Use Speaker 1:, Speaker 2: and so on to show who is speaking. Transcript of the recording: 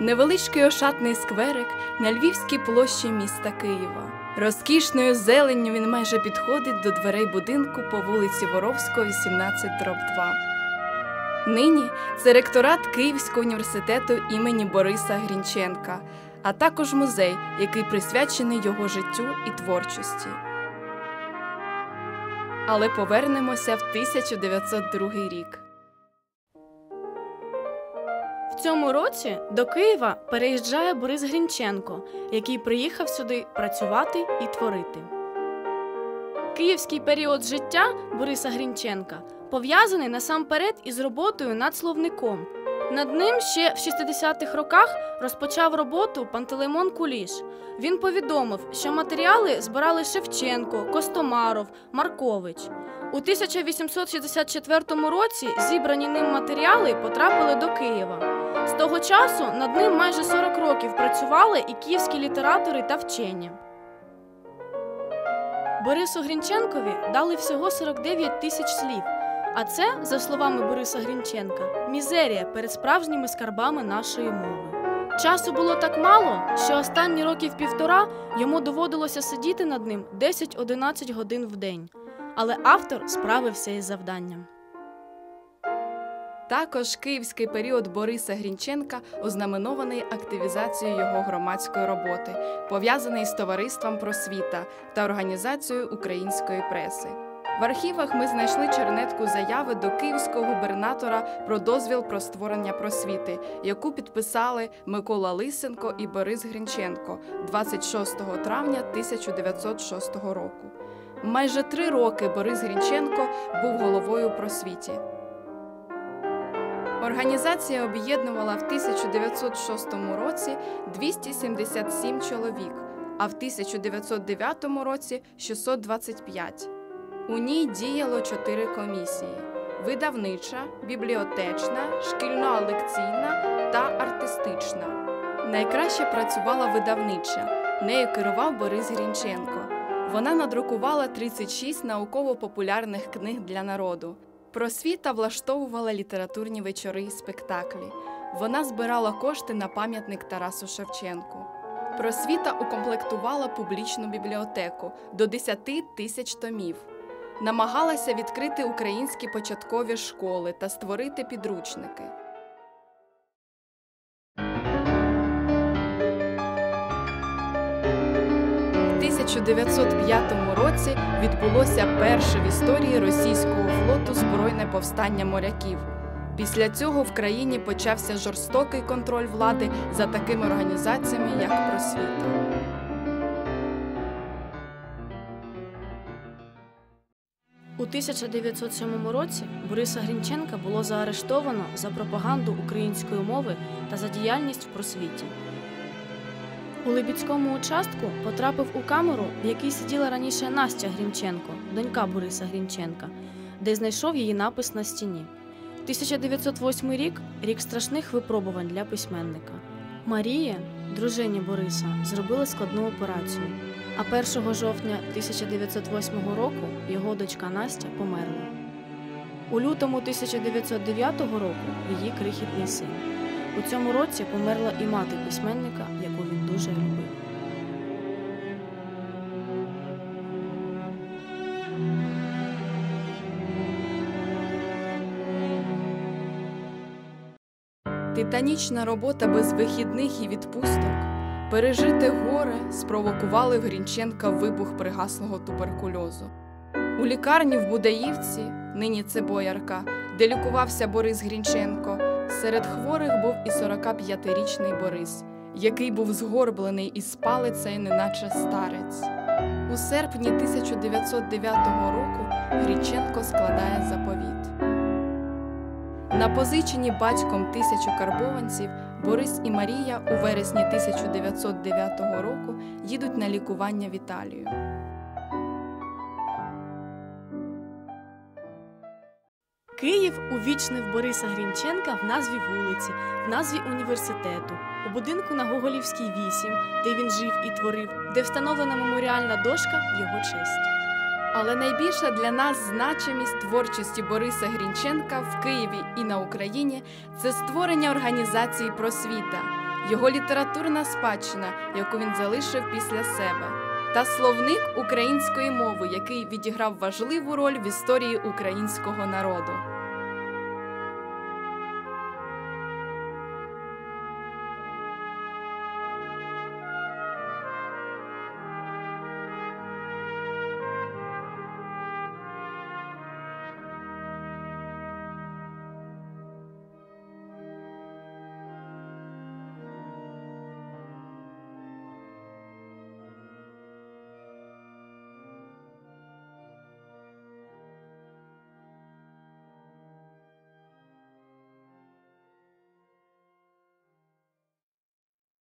Speaker 1: невеличкий ошатний скверик на львівській площі міста Києва. Розкішною зеленню він майже підходить до дверей будинку по вулиці Воровського, 18 2. Нині це ректорат Київського університету імені Бориса Грінченка, а також музей, який присвячений його життю і творчості. Але повернемося в 1902 рік.
Speaker 2: В цьому році до Києва переїжджає Борис Грінченко, який приїхав сюди працювати і творити. Київський період життя Бориса Грінченка пов'язаний насамперед із роботою над словником. Над ним ще в 60-х роках розпочав роботу Пантелеймон Куліш. Він повідомив, що матеріали збирали Шевченко, Костомаров, Маркович. У 1864 році зібрані ним матеріали потрапили до Києва. З того часу над ним майже 40 років працювали і київські літератори та вчені. Борису Грінченкові дали всього 49 тисяч слів. А це, за словами Бориса Грінченка, мізерія перед справжніми скарбами нашої мови. Часу було так мало, що останні років півтора йому доводилося сидіти над ним 10-11 годин в день. Але автор справився із завданням.
Speaker 1: Також київський період Бориса Грінченка ознаменований активізацією його громадської роботи, пов'язаний з товариством просвіта та організацією української преси. В архівах ми знайшли чернетку заяви до київського губернатора про дозвіл про створення просвіти, яку підписали Микола Лисенко і Борис Грінченко 26 травня 1906 року. Майже три роки Борис Грінченко був головою просвіті. Організація об'єднувала в 1906 році 277 чоловік, а в 1909 році 625. У ній діяло чотири комісії: видавнича, бібліотечна, шкільно-лекційна та артистична. Найкраще працювала видавнича. Нею керував Борис Грінченко. Вона надрукувала 36 науково-популярних книг для народу. Просвіта влаштовувала літературні вечори і спектаклі. Вона збирала кошти на пам'ятник Тарасу Шевченку. Просвіта укомплектувала публічну бібліотеку до 10 тисяч томів. Намагалася відкрити українські початкові школи та створити підручники. 1905 році відбулося перше в історії російського флоту збройне повстання моряків. Після цього в країні почався жорстокий контроль влади за такими організаціями, як просвіта.
Speaker 2: У 1907 році Бориса Грінченка було заарештовано за пропаганду української мови та за діяльність в просвіті. У Либідському участку потрапив у камеру, в якій сиділа раніше Настя Грінченко, донька Бориса Грінченка, де знайшов її напис на стіні. 1908 рік рік страшних випробувань для письменника. Марія, дружині Бориса, зробила складну операцію. А 1 жовтня 1908 року його дочка Настя померла. У лютому 1909 року її крихітний син. У цьому році померла і мати письменника, дуже любив.
Speaker 1: Титанічна робота без вихідних і відпусток, пережити горе спровокували Грінченка вибух пригаслого туберкульозу. У лікарні в Будаївці, нині це боярка, де лікувався Борис Грінченко, серед хворих був і 45-річний Борис, який був згорблений із палицею, неначе старець. У серпні 1909 року Гріченко складає заповіт. На позичені батьком тисячу карбованців Борис і Марія у вересні 1909 року їдуть на лікування в Італію.
Speaker 2: Київ увічнив Бориса Грінченка в назві вулиці, в назві університету, у будинку на Гоголівській 8, де він жив і творив, де встановлена меморіальна дошка в його честь.
Speaker 1: Але найбільша для нас значимість творчості Бориса Грінченка в Києві і на Україні це створення організації просвіта, його літературна спадщина, яку він залишив після себе, та словник української мови, який відіграв важливу роль в історії українського народу.